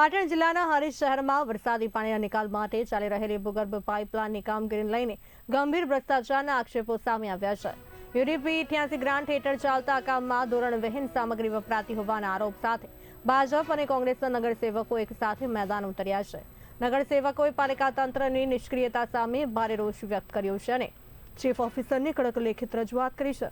પાટણ જિલ્લાના હારીજ શહેરમાં વરસાદી પાણીના નિકાલ માટે ચાલી રહેલી ભૂગર્ભ પાઇપલાઇનની કામગીરીને લઈને ગંભીર ભ્રષ્ટાચારના આક્ષેપો સામે આવ્યા છે. યુડીપી અઠ્યાસી ગ્રાન્ટ હેઠળ ચાલતા કામમાં ધોરણવિહીન સામગ્રી વપરાતી હોવાના આરોપ સાથે ભાજપ અને કોંગ્રેસના નગરસેવકો એક સાથે મેદાન ઉતર્યા છે. નગરસેવકોએ પાલિકા તંત્રની નિષ્ક્રિયતા સામે ભારે રોષ વ્યક્ત કર્યો છે અને ચીફ ઓફિસરને કડક લેખિત રજૂઆત કરી છે.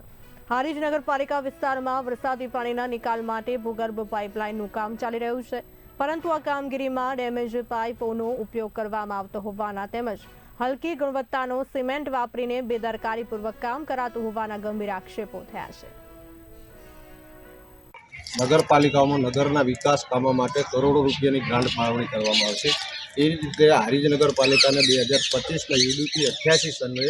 હારીજ નગરપાલિકા વિસ્તારમાં વરસાદી પાણીના નિકાલ માટે ભૂગર્ભ પાઇપલાઇનનું કામ ચાલી રહ્યું છે. પરંતુ આ કામગીરીમાં ડેમેજ પાઇપોનો ઉપયોગ કરવામાં આવતો હોવાના તેમજ હલકી ગુણવત્તાનો સિમેન્ટ વાપરીને બેદરકારીપૂર્વક કામ કરાતું હોવાના ગંભીર આક્ષેપો થયા છે. નગરપાલિકાઓમાં નગરના વિકાસ કામો માટે કરોડો રૂપિયાની ગ્રાન્ટ ફાળવણી કરવામાં આવશે. એ રીતે હારીજ નગરપાલિકાને બે હજાર પચીસના યુડીપી અઠ્યાસી સન્નએ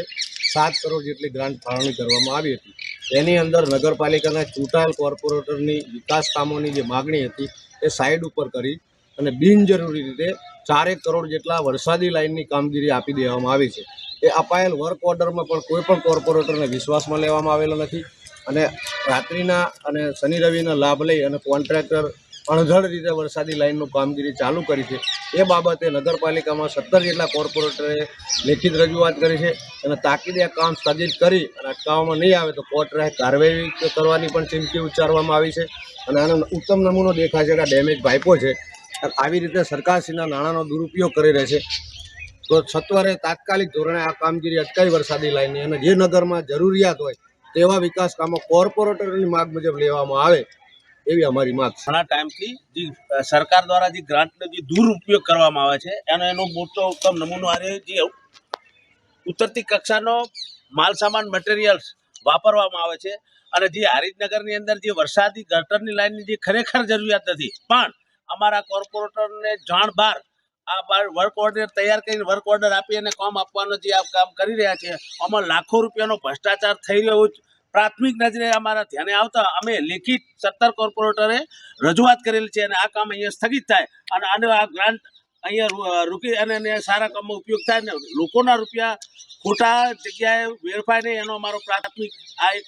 સાત કરોડ જેટલી ગ્રાન્ટ ફાળવણી કરવામાં આવી હતી. એની અંદર નગરપાલિકાના ચૂંટાયેલ કોર્પોરેટરની વિકાસ કામોની જે માગણી હતી એ સાઈડ ઉપર કરી અને બિનજરૂરી રીતે ચારેક કરોડ જેટલા વરસાદી લાઇનની કામગીરી આપી દેવામાં આવી છે. એ અપાયેલ વર્ક ઓર્ડરમાં પણ કોઈ પણ કોર્પોરેટરને વિશ્વાસમાં લેવામાં આવેલો નથી અને રાત્રિના અને શનિ રવિના લાભ લઈ અને કોન્ટ્રાક્ટર અણધડ રીતે વરસાદી લાઇનનું કામગીરી ચાલુ કરી છે. એ બાબતે નગરપાલિકામાં સત્તર જેટલા કોર્પોરેટરે લેખિત રજૂઆત કરી છે અને તાકીદે આ કામ સ્થગિત કરી અને અટકાવવામાં નહીં આવે તો કોર્ટ રાહે કાર્યવાહી કરવાની પણ ચીમકી ઉચ્ચારવામાં આવી છે અને આનો ઉત્તમ નમૂનો દેખાય છે આ ડેમેજ પાઇપો છે. આવી રીતે સરકારશ્રીના નાણાંનો દુરુપયોગ કરી રહે છે. તો સત્વરે તાત્કાલિક ધોરણે આ કામગીરી અટકાવી વરસાદી લાઇનની અને જે નગરમાં જરૂરિયાત હોય તેવા વિકાસ કામો કોર્પોરેટરની માગ મુજબ લેવામાં આવે એવી અમારી માંગ ઘણા ટાઈમથી જે સરકાર દ્વારા જે ગ્રાન્ટનો જે દુરુપયોગ કરવામાં આવે છે, એનો એનો મોટો ઉત્તમ નમૂનો આ જે ઉતરતી કક્ષાનો માલ સામાન મટીરિયલ્સ વાપરવામાં આવે છે અને જે હરિજનગરની અંદર જે વરસાદી ગટરની લાઇનની જે ખરેખર જરૂરિયાત નથી. પણ અમારા કોર્પોરેટરને જાણ બહાર આ વર્ક ઓર્ડર તૈયાર કરીને વર્ક ઓર્ડર આપી અને કામ આપવાનો જે આ કામ કરી રહ્યા છે, આમાં લાખો રૂપિયાનો ભ્રષ્ટાચાર થઈ રહ્યો પ્રાથમિક નજરે અમારા ધ્યાને આવતા અમે લેખિત સત્તર કોર્પોરેટરે રજૂઆત કરેલી છે અને આ કામ અહીંયા સ્થગિત થાય અને આને આ ગ્રાન્ટ અહીંયા રૂકી અને સારા કામમાં ઉપયોગ થાય ને લોકોના રૂપિયા ખોટા જગ્યાએ વેડફાય નહીં એનો અમારો પ્રાથમિક આ એક